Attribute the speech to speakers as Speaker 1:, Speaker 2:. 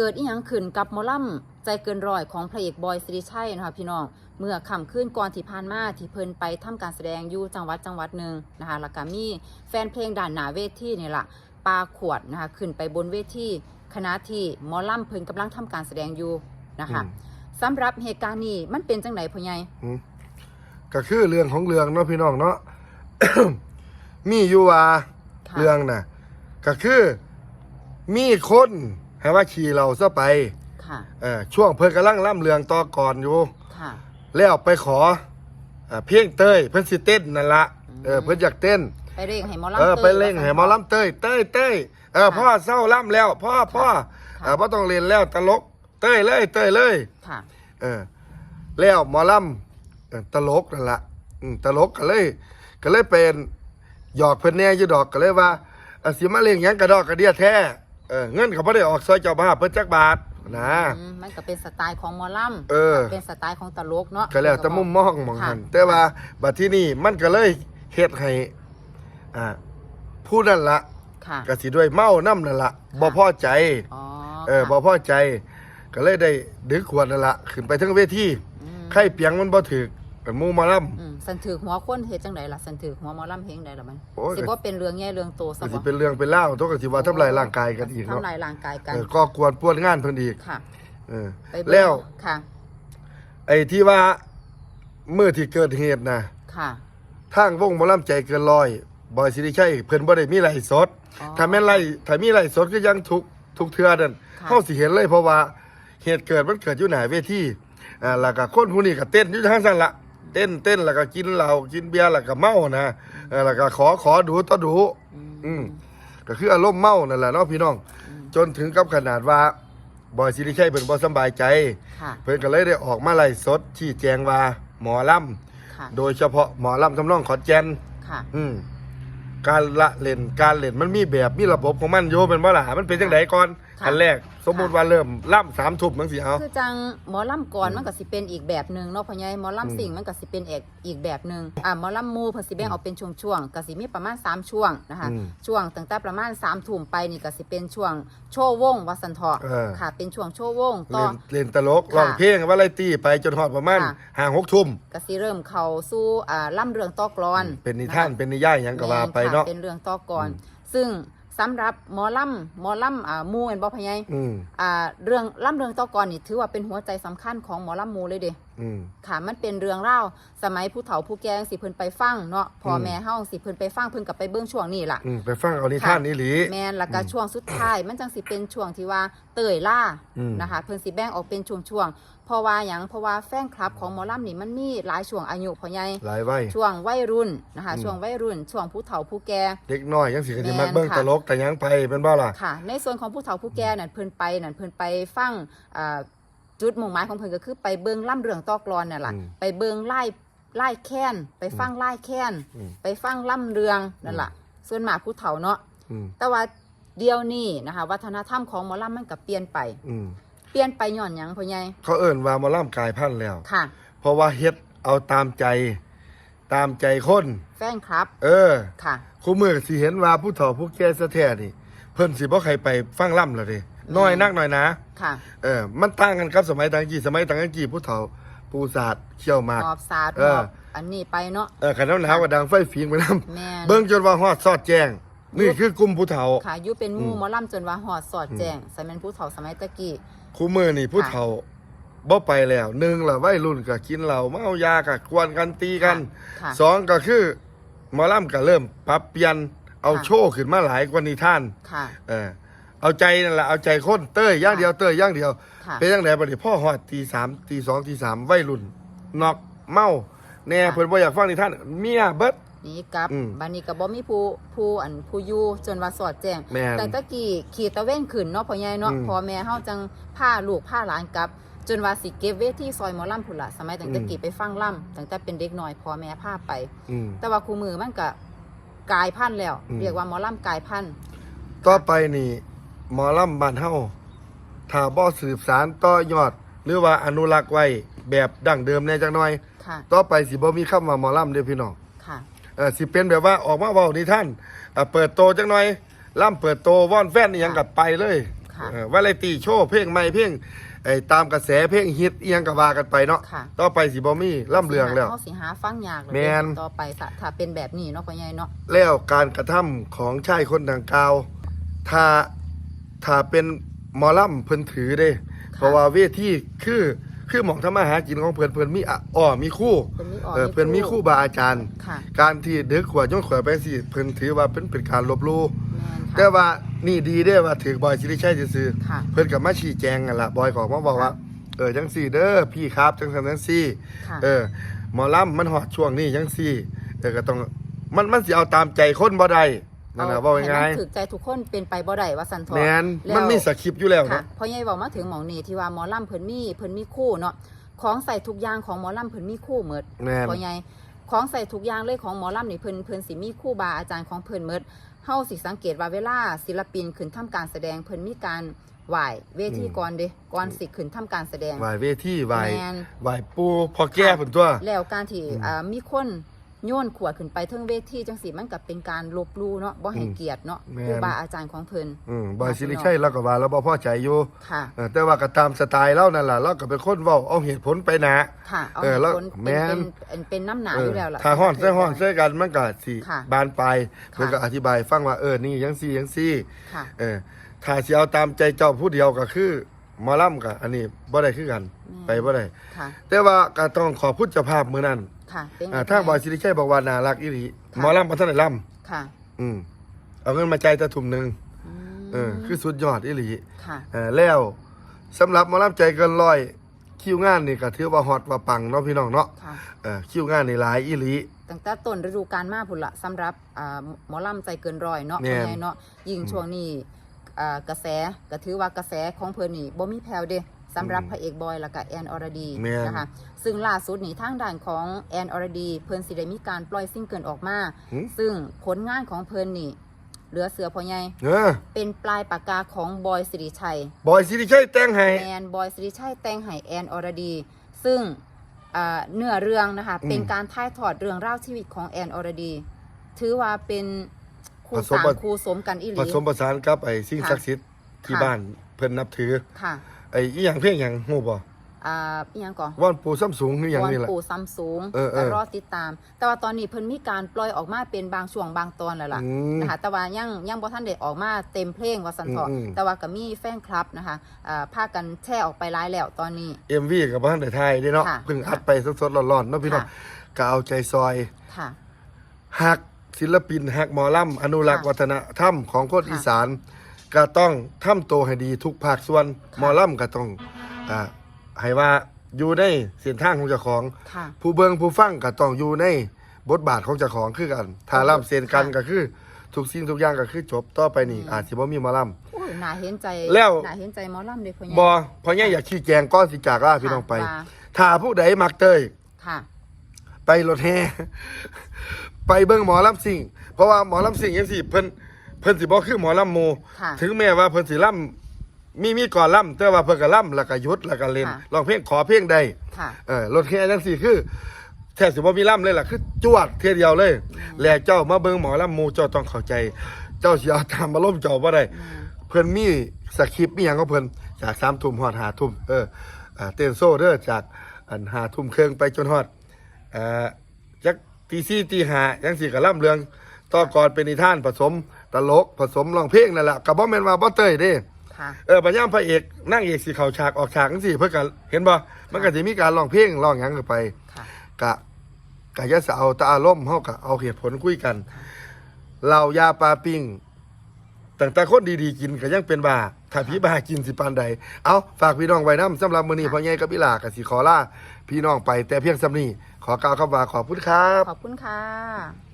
Speaker 1: เกิดอีหยังขึ้นกับหมอลำใจเกินร้อยของพระเอกบอยสิริชัยนะคะพี่น้อง เมื่อค่ำคืนก่อนที่ผ่านมาที่เพิ่นไปทำการแสดงอยู่จังหวัดจังหวัดหนึ่งนะคะแล้วก็มีแฟนเพลงด่านหนาเวทีนี่ล่ะปาขวดนะคะขึ้นไปบนเวทีคณะที่หมอลำเพิ่นกำลังทำการแสดงอยู่นะคะ
Speaker 2: อืม
Speaker 1: สำหรับเหตุการณ์นี้มันเป็นจังไหนพ่อใหญ่
Speaker 2: อืมก็คือเรื่องของเรื่องเนาะพี่น้องเนาะ มีอยู่ว่า
Speaker 1: ค่ะ
Speaker 2: เรื่องน่ะก็คือมีคน ให้ว่าขี่เราซะไป
Speaker 1: ค่ะ
Speaker 2: เออช่วงเพิ่นกำลังล่ำเรื่องต่อก่อนอยู่
Speaker 1: ค่ะ
Speaker 2: แล้วไปขอเอ่อเพียงเต้ยเพิ่นสิเต้นนั่นละเออเพิ่นอยากเต้น
Speaker 1: ไปเร่งให้หมอลำ
Speaker 2: เออ
Speaker 1: ต้ย
Speaker 2: ไปเล่งให้หมอลำเต้ยเต้ยเต้ยเออ
Speaker 1: ค่ะ
Speaker 2: พ่อเศร้าล่ำแล้ว พ่อพ่อ
Speaker 1: ค่ะ
Speaker 2: เออพ่อต้องเรียนแล้วตลก เต้ยเลยเต้ยเลย
Speaker 1: ค่ะ
Speaker 2: เออ แล้วหมอลำเอ่อตลกนั่นละอืมตลกก็เลย ก็เลยเป็นหยอกเพิ่นแหน่อยู่ดอกก็เลยว่าอะสิมาเลี้ยงหยังกระดอกกระเดียแท้ เออเงินเขาบ่ได้ออกซอยเจ้าบ้าเพิ่นจักบาทนะ
Speaker 1: อืมมันก็เป็นสไตล์ของหมอลำ
Speaker 2: เออ
Speaker 1: เป็นสไตล์ของตลกเนาะ
Speaker 2: ก็แล้วแต่มุมมองมองหัน
Speaker 1: ค่ะ
Speaker 2: แต่ว่าบัดที่นี่มันก็เลยเฮ็ดให้อ่าผู้นั่นละ
Speaker 1: ค่ะ
Speaker 2: ก็สิด้วยเมาน้ำนั่นละบ่พอใจ
Speaker 1: อ๋อ
Speaker 2: เออบ่
Speaker 1: ค่ะ
Speaker 2: พอใจ ก็เลยได้ดึกขวดนั่นละขึ้นไปทั้งเวที
Speaker 1: อืม
Speaker 2: ไข่เปียงมันบ่ถึก เป็นหมู่หมาล่
Speaker 1: อืมสันถือหัวคนเฮ็ดจังไดล่ะสันถือหัวหมอลำเฮงใดล่ะมัน
Speaker 2: โอ้ย
Speaker 1: สิบ่เป็นเรื่องใหญ่เรื่องโตำซะ
Speaker 2: ก็สิ
Speaker 1: บ่
Speaker 2: เป็นเรื่องเป็นเล่าวตัวก็สิว่าทำลายร่างกายกันอีกเนาะ
Speaker 1: ทำลายร่างกายกัน
Speaker 2: เออก็กวนป่วนงานเพิ่นอีก
Speaker 1: ค่ะ
Speaker 2: เออ
Speaker 1: ไปเบิ่ง
Speaker 2: แล้ว
Speaker 1: ค่ะ
Speaker 2: ไอ้ที่ว่าเมื่อที่เกิดเหตุน่ะ
Speaker 1: ค่ะ
Speaker 2: ทางวงหมอลำใจเกินร้อยบอยสิริชัยเพิ่นบ่ได้มีไลฟ์สด
Speaker 1: อ๋อ
Speaker 2: ถ้าแม่นไลฟ์ถ้ามีไลฟ์สดก็ยังทุกทุกเทื่อนั่น
Speaker 1: ค่ะ
Speaker 2: เฮาสิเห็นเลยเพราะว่าเหตุเกิดมันเกิดอยู่หน้าเวทีอ่าแล้วก็คนผู้นี้ก็เต้นอยู่ทางซั่นละ เต้นเต้นแล้วก็กินเหล้ากินเบียร์แล้วก็เมานะเออแล้วก็ขอขอดูต่อดู อืมก็คืออารมณ์เมานั่นแหละเนาะพี่น้อง จนถึงกับขนาดว่าบอยสิริชัยเพิ่นบ่สำบายใจ
Speaker 1: ค่ะ
Speaker 2: เพิ่นก็เลยได้ออกมาไล่สดชี้แจงว่าหมอลำ
Speaker 1: ค่ะ
Speaker 2: โดยเฉพาะหมอลำทำนองขอนแก่น
Speaker 1: ค่ะ
Speaker 2: อืมการละเล่นการเล่นมันมีแบบมีระบบของมันโยเป็นบ่ล่ะมันเป็นจังไดก่อน
Speaker 1: ค่ะ
Speaker 2: อันแรก สมมุติว่าเริ่มล่ำสามทุ่มจังสิเอา
Speaker 1: คือจังหมอลำก่อนมันก็สิเป็นอีกแบบหนึ่งเนาะพ่อใหญ่หมอลำสิ่งมันก็สิเป็นเอกอีกแบบหนึ่งอ่าหมอลำหมูเพิ่นสิแบ่งออกเป็นช่วงๆก็สิมีประมาณ3ช่วงนะคะ
Speaker 2: อืม
Speaker 1: ช่วงตั้งแต่ประมาณ3ทุ่มไปนี่ก็สิเป็นช่วงโชว์วงวัดสันเถาะ
Speaker 2: เออ
Speaker 1: ค่ะ เป็นช่วงโชว์วงต่อ
Speaker 2: เล่นเล่นตลก
Speaker 1: ค่ะ
Speaker 2: ร้องเพลงว่าไรตี้ไปจนฮอดประมาณ
Speaker 1: ค่ะ
Speaker 2: ห้าหกทุ่ม
Speaker 1: ก็สิเริ่มเข้าสู่อ่าล่ำเรื่องต่อกลอน
Speaker 2: เป็นนิทานะ
Speaker 1: คะ
Speaker 2: เป็นนิยายหยังก็ว่าไป
Speaker 1: แม่ค่
Speaker 2: เนาะ
Speaker 1: เป็นเรื่องต่อกลอนซึ่ง สำหรับหมอลำหมอลำอ่าหมูเห็นบ่พ่อใหญ่
Speaker 2: อืม
Speaker 1: อ่าเรื่องล่ำเรื่องต่อกลอนนี่ถือว่าเป็นหัวใจสำคัญของหมอลำหมูเลยเด้
Speaker 2: อืม
Speaker 1: ค่ะมันเป็นเรื่องเล่าวสมัยผู้เฒ่าผู้แก่สิเพิ่นไปฟังเนาะพ่อแม่เฮาสิเพิ่นไปฟังเพิ่นกับไปเบิ่งช่วงนี้ล่ะ
Speaker 2: อืมไปฟังเอานิทานนี้หลี
Speaker 1: แม่นแล้วก็ช่วงสุดท้าย มันจังสิเป็นช่วงที่ว่าเตยล่า
Speaker 2: อืม
Speaker 1: นะคะเพิ่นสิแบ่งออกเป็นช่วงๆเพราะว่าหยังเพราะว่าแฟนคลับของหมอลำนี่มันมีหลายช่วงอายุพ่อใหญ่
Speaker 2: หลายไว้
Speaker 1: ช่วงวัยรุ่นนะคะ
Speaker 2: อืม
Speaker 1: ช่วงวัยรุ่นช่วงผู้เฒ่าผู้แก่
Speaker 2: เด็กน้อยยังสิก็สิ
Speaker 1: แม่
Speaker 2: มัก
Speaker 1: น
Speaker 2: เบิ่ง
Speaker 1: ค่ะ
Speaker 2: ตลกแต่ยังไปเป็นบ่ล่ะ
Speaker 1: ค่ะ ในส่วนของผู้เฒ่าผู้แก่นั่นเพิ่นไปนั่นเพิ่นไปฟังอ่า จุดมุ่งหมายของเพิ่นก็คือไปเบิ่งล่ำเรื่องตอกลอนนั่นล่ะ
Speaker 2: อืม
Speaker 1: ไปเบิ่งไล่ไล่แค้นไปฟังไล่แค้น
Speaker 2: อืม
Speaker 1: ไปฟังล่ำเรื่องนั่นล่ะส่วนมากผู้เฒ่าเนาะ
Speaker 2: อืม
Speaker 1: แต่ว่าเดียวนี้นะคะ วัฒนธรรมของหมอลำมันก็เปลี่ยนไป
Speaker 2: อืม
Speaker 1: เปลี่ยนไปย้อนหยังพ่อใหญ่
Speaker 2: เขาเอิ่นว่าหมาล่ำกายพันธุ์แล้ว
Speaker 1: ค่ะ
Speaker 2: เพราะว่าเฮ็ดเอาตามใจ ตามใจคน
Speaker 1: แฟนครับ
Speaker 2: เออ
Speaker 1: ค่ะ
Speaker 2: คู่มือสิเห็นว่าผู้เฒ่าผู้แก่ซะแท้นี่ เพิ่นสิบ่ใครไปฟังล่ำแล้วเด้ น้อยนักหน่อยนะ
Speaker 1: ค่ะ
Speaker 2: เออ มันต่างกันครับสมัยต่างกี่สมัยต่างกันกี่ผู้เฒ่าปูศาสตร์เขี่ยวหมาก
Speaker 1: หอบสาด
Speaker 2: เอ
Speaker 1: ห
Speaker 2: อ
Speaker 1: อบอันนี้ไปเนาะ
Speaker 2: เออขันน้ำหนาวก็ดังไฟฟิงไปนํ
Speaker 1: แม่น
Speaker 2: เบิ่งจนว่าฮอดซอดแจ้ง นี่คือกลุ่มผู้เฒ่า
Speaker 1: ค่ะอยู่เป็นหมู่
Speaker 2: อืม
Speaker 1: หมอลำจนว่าหอดสอดแจ้งสมัยเป็นผู้เฒ่าสมัยตะกี้
Speaker 2: คู่มือนี่ผู้เฒ่าบ่ไปแล้วหนึ่งล่ะวัยรุ่นก็กินเหล้าเมายาก็กวนกันตีกัน
Speaker 1: ค่ะ
Speaker 2: สองก็คือหมอลำก็เริ่มปรับเปลี่ยนเอา
Speaker 1: ค่ะ
Speaker 2: โชว์ขึ้นมาหลายกว่านิทาน
Speaker 1: ค่ะ
Speaker 2: เออ เอาใจนั่นแหละเอาใจคนเต้ยอย่างเดียวเต้ยอย่างเดียว
Speaker 1: ค่ะ
Speaker 2: เป็นยังไงบัดนี้พ่อหอดตีสามตีสองตีสามวัยรุ่นนอกเมาแน่
Speaker 1: ค่ะ
Speaker 2: เพิ่นบ่อยากฟังนิทานเมียเบิด
Speaker 1: นี่กับ
Speaker 2: อืม
Speaker 1: บันนี้ก็บ่มีผู้ผู้อันผู้อยู่จนว่าสอดแจ้ง
Speaker 2: แม่น
Speaker 1: แต่ตะกี้ขี่ตะเว้นขึ้นเนาะพ่อใหญ่เนาะ
Speaker 2: อืม
Speaker 1: พ่อแม่เฮาจังพาลูกพาหลานกลับ จนว่าสิเก็บเวทีซอยหมอลำพุ่นละสมัยตั้งแต่
Speaker 2: อืม
Speaker 1: กี้ไปฟังล่ำตั้งแต่เป็นเด็กน้อยพ่อแม่พาไป
Speaker 2: อืม
Speaker 1: แต่ว่าคู่มือมันก็กลายพันธุ์แล้ว
Speaker 2: อืม
Speaker 1: เรียกว่าหมอลำกลายพันธุ์
Speaker 2: ต่อไปนี่ หมอลำบ้านเฮาถ้าบ่สืบสารต่อยอด หรือว่าอนุรักษ์ไว้แบบดั้งเดิมแน่จักหน่อย
Speaker 1: ค่ะ
Speaker 2: ต่อไปสิบ่มีคำว่าหมอลำเด้อพี่น้อง
Speaker 1: ค่ะ
Speaker 2: เออสิเป็นแบบว่าออกมาเว้านิทานเอ่อเปิดโตจักหน่อยล่ำเปิดโตว่อนแฟนอีหยังกับไปเลย
Speaker 1: ค่ะ
Speaker 2: เออวาไรตี้โชว์เพลงใหม่เพลงไอ้ตามกระแสเพลงฮิตเอียงก็ว่ากันไปเนาะ
Speaker 1: ค่ะ
Speaker 2: ต่อไปสิบ่มีล่ำเรืองแล้ว
Speaker 1: เฮาสิหาฟังยากเลย
Speaker 2: แม่น
Speaker 1: ต่อไปถ้าถ้าเป็นแบบนี้เนาะพ่อใหญ่เนาะ
Speaker 2: แล้วการกระทำของชายคนดังกล่าว ถ้า ถ้าเป็นหมอลำเพิ่นถือเด้ เพราะว่าเวทีคือคือหมองทำมาหากินของเพิ่นเพิ่นมีอะอ้อมีคู่
Speaker 1: เพิ่นมีอ่อ
Speaker 2: เออเพิ่นมีคู่บาอาจารย์
Speaker 1: ค่ะ
Speaker 2: การที่เด็กขวดย่นขวดไปสิเพิ่นถือว่าเป็นเป็นการลบหลู่
Speaker 1: แม่น
Speaker 2: แต่
Speaker 1: ค่ะ
Speaker 2: ว่านี่ดีเด้อว่าถือบอยสิริชัยซื่อ
Speaker 1: ค่ะ
Speaker 2: ๆเพิ่นก็มาชี้แจงกันล่ะบอยก็มาบอกว่า เออจังซี่เด้อพี่ครับจังซั่นจังซี่
Speaker 1: ค่ะ
Speaker 2: เออหมอลำมันฮอดช่วงนี้จังซี่เออก็ต้องมันมันสิเอาตามใจคนบ่ได้ นั่นน่ะว่าง่าย
Speaker 1: ให้มันถูกใจทุกคนเป็นไปบ่ได้ว่าสันท
Speaker 2: ๆ
Speaker 1: อ
Speaker 2: แม่น
Speaker 1: แล้ว
Speaker 2: มันมีสคริปต์อยู่แล้ว
Speaker 1: ค่ะ
Speaker 2: เนาะ
Speaker 1: พอใหญ่บอกมาถึงหมองนี่ที่ว่าหมอลำเพิ่นมีเพิ่นมีคู่เนาะของใส่ทุกอย่างของหมอลำเพิ่นมีคู่หมด
Speaker 2: แม่น
Speaker 1: พอใหญ่ของใส่ทุกอย่างเลยของหมอลำนี่เพิ่นเพิ่นสิมีคู่บาอาจารย์ของเพิ่นหมดเฮาสิสังเกตว่าเวลาศิลปินขึ้นทำการแสดงเพิ่นมีการไหว้เวทีก่อนเด้ก่อนสิขึ้นทำการแสดง
Speaker 2: ไหวเวทีไหว
Speaker 1: แม่น
Speaker 2: ไหวปูพอแก้ผลตัว
Speaker 1: แล้วการที่
Speaker 2: อืม
Speaker 1: อ่ามีคน โยนขวดขึ้นไปเทิงเวทีจังสีมันกับเป็นการลบหลู่เนาะบ่ให้
Speaker 2: อืม
Speaker 1: เกียรติเนาะ
Speaker 2: แม่น
Speaker 1: ครูบาอาจารย์ของเพิ่น
Speaker 2: อืมบอยสิริชัยเราก็ว่าเราบ่พอใจอยู่
Speaker 1: ค่ะ
Speaker 2: เออแต่ว่าก็ตามสไตล์เรานั่นล่ะเราก็เป็นคนเว้าเอาเหตุผลไปนะ
Speaker 1: ค่ะ เอา
Speaker 2: เออแล้ว
Speaker 1: ผล
Speaker 2: แม่
Speaker 1: เป็น
Speaker 2: น
Speaker 1: เป็นเป็นน้ำหนา
Speaker 2: เอ
Speaker 1: อ
Speaker 2: อยู่
Speaker 1: แล้วล่ะ
Speaker 2: ถ้าฮ้อนใส่ฮ้อนใส่กันมันก็สิ
Speaker 1: ค่ะ
Speaker 2: บานปลายเพิ่น
Speaker 1: ค่ะ
Speaker 2: ก็อธิบายฟังว่าเออนี่จังซี่จังซี่
Speaker 1: ค่ะ
Speaker 2: เออถ้าสิเอาตามใจเจ้าผู้เดียวก็คือ หมอลำก็อันนี้บ่ได้คือกัน ไปบ่ได้
Speaker 1: ค่ะ
Speaker 2: แต่ว่าก็ต้องขอพูดเจ้าภาพมื้อนั้น
Speaker 1: ค่ะเป็น
Speaker 2: อ่าทางบอยสิริชัยบอกว่าน่ารักอีหลี
Speaker 1: ค่ะ
Speaker 2: หมอลำบ่ทันได้ลำ
Speaker 1: ค่ะ
Speaker 2: อืมเอาเงินมาจ่ายแต่ทุ่มหนึง
Speaker 1: อืม
Speaker 2: เออคือสุดยอดอีหลี
Speaker 1: ค่ะ
Speaker 2: เออแล้วสำหรับหมอลำใจเกินร้อยคิวงานนี่ก็ถือว่าฮอตว่าปังเนาะพี่น้องเนาะ
Speaker 1: ค่ะ
Speaker 2: เออคิวงานนี่หลายอีหลี
Speaker 1: ตั้งแต่ต้นฤดูกาลมาพุ่นละสำหรับอ่าหมอลำใจเกินร้อยเนาะ
Speaker 2: แม่น
Speaker 1: พ่อใหญ่เนาะยิ่งช่วงนี้อ่า กระแสก็ถือว่ากระแสของเพิ่นนี่บ่มีแผ่วเด้สำหรับพระเอกบอยแล้วก็แอนอรดี
Speaker 2: แม่น
Speaker 1: นะคะซึ่งล่าสุดนี่ทางด้านของแอนอรดี เพิ่นสิได้มีการปล่อยซิงเกิลออกมา
Speaker 2: หึ
Speaker 1: ซึ่งผลงานของเพิ่นนี่เหลือเสือพ่อใหญ่
Speaker 2: เออ
Speaker 1: เป็นปลายปากกาของบอยสิริชัย
Speaker 2: บอยสิริชัยแต่งให้
Speaker 1: แอนบอยสิริชัยแต่งให้แอนอรดี ซึ่งอ่าเนื้อเรื่องนะคะ
Speaker 2: อืม
Speaker 1: เป็นการถ่ายทอดเรื่องราวชีวิตของแอนอรดี ถือว่าเป็น คู่
Speaker 2: ผสม
Speaker 1: สาม
Speaker 2: ผส
Speaker 1: คู่สมกันอีห
Speaker 2: ผ
Speaker 1: ลี
Speaker 2: สมผสานกับไอ้สิ่ง
Speaker 1: ค่ะ
Speaker 2: ศักดิ์สิทธิ์ที่
Speaker 1: ค่ะ
Speaker 2: บ้านเพิ่นนับถือ
Speaker 1: ค่ะ
Speaker 2: ไอ้อีหยังเพียงหยังฮู้บ่
Speaker 1: อ่าอีหยังก่อน
Speaker 2: ว่านปู่ซ้ำสูงคือหยัง
Speaker 1: วอน
Speaker 2: นี่แหละ
Speaker 1: ปู่ซัมซุง
Speaker 2: เออเออ
Speaker 1: ก็รอติดตาม แต่ว่าตอนนี้เพิ่นมีการปล่อยออกมาเป็นบางช่วงบางตอนแล้วล่ะ
Speaker 2: อืม
Speaker 1: นะคะแต่ว่ายังยังบ่ทันได้ออกมาเต็มเพลงว่าสันเถาะ
Speaker 2: อืมอืม
Speaker 1: แต่ว่าก็มีแฟนคลับนะคะอ่าพากันแชร์ออกไปหลายแล้วตอนนี้
Speaker 2: MV กับบ้านได้ไทยเด้เนาะ
Speaker 1: ค่ะ
Speaker 2: เพิ่งอัดไปสดๆร้อนๆเนาะพี่น้อง
Speaker 1: ค่ะ
Speaker 2: ก็เอาใจซอย
Speaker 1: ค่ะ
Speaker 2: ฮัก ศิลปินฮักหมอลำอนุรักษ์
Speaker 1: ค่ะ
Speaker 2: วัฒนธรรมของคน
Speaker 1: ค่ะ
Speaker 2: อีสาน ก็ต้องทำตัวให้ดีทุกภาคส่วน
Speaker 1: ค่ะ
Speaker 2: หมอลำก็ต้องอ่าให้ว่าอยู่ในเส้นทางของเจ้าของ
Speaker 1: ค่ะ
Speaker 2: ผู้เบิงผู้ฟังก็ต้องอยู่ในบทบาทของเจ้าของคือกันถ้าล่ำเส้นกัน
Speaker 1: ค่ะ
Speaker 2: ก็คือทุกสิ่งทุกอย่างก็คือจบต่อไปนี่
Speaker 1: อืม
Speaker 2: อาจสิบ่มีหมอล
Speaker 1: โอ้ยน่าเห็นใจ
Speaker 2: แล้ว
Speaker 1: น่าเห็นใจหมอลำเด็กคนนี้ำ
Speaker 2: บ่เพราะเนี่ยอยากชี้แจงก้อนสิจากล่าพี่น้องไป
Speaker 1: ว่า
Speaker 2: ถ้าผู้ใดมักเตย
Speaker 1: ค่ะ
Speaker 2: ไปรถแห่ ไปเบิ่งหมอลำสิ่ง เพราะว่าหมอลำสิ่งจังซี่เพิ่นเพิ่นสิบ่คือหมอลำหมู่
Speaker 1: ค่ะ
Speaker 2: ถึงแม้ว่าเพิ่นสิล่ำมีมีก่อนล่ำแต่ว่าเพิ่นก็ล่ำแล้วก็หยุดแล้วก็เล่น
Speaker 1: ค่ะ
Speaker 2: ร้องเพลงขอเพลงได้
Speaker 1: ค่ะ
Speaker 2: เออรถแห่จังซี่คือแทบสิบ่มีล่ำเลยล่ะคือจวดเทียเดียวเลย แล้วเจ้ามาเบิ่งหมอลำหมู่เจ้าต้องเข้าใจ เจ้าสิเอาตามอารมณ์เจ้าบ่ได้
Speaker 1: อืม
Speaker 2: เพิ่นมีสคริปต์มีหยังของเพิ่นจากสามทุ่มฮอดห้าทุ่มเอออ่าเต้นโซ่เด้อจากอันห้าทุ่มครึ่งไปจนฮอดเอ่อจัก ตีสี่ตีห้าจังสี่ก็ล่ำเรืองต่อก่อนเป็นนิทานผสมตลกผสมร้องเพลงนั่นแหละก็บ่แม่นว่าบ่เต้ยเด้
Speaker 1: ค่ะ
Speaker 2: เออปัญญามพระเอกนางเอกสิเข้าฉากออกฉากจังซี่เพิ่นก็เห็นบ่มันก็สิมีการร้องเพลงร้องหยังกันไป
Speaker 1: ค่ะ
Speaker 2: กะกะอยะสะเอาแตาอารมณ์เฮาก็เอาเหตุผลคุยกันเหล้ายาปลาปิ้งตั้งแต่คนดีๆกินก็ยังเป็นบ้าถ้าพี่บ้ากินสิปานใด เอาฝากพี่น้องไว้นํสำหรับมื้อนี้พ่อใหญ่กับพี่หลาก็สิขอลาพี่น้องไปแต่เพียงส่ำนี้ ขอกล่าวคำว่าขอบคุณครับ
Speaker 1: ขอบคุณค่ะ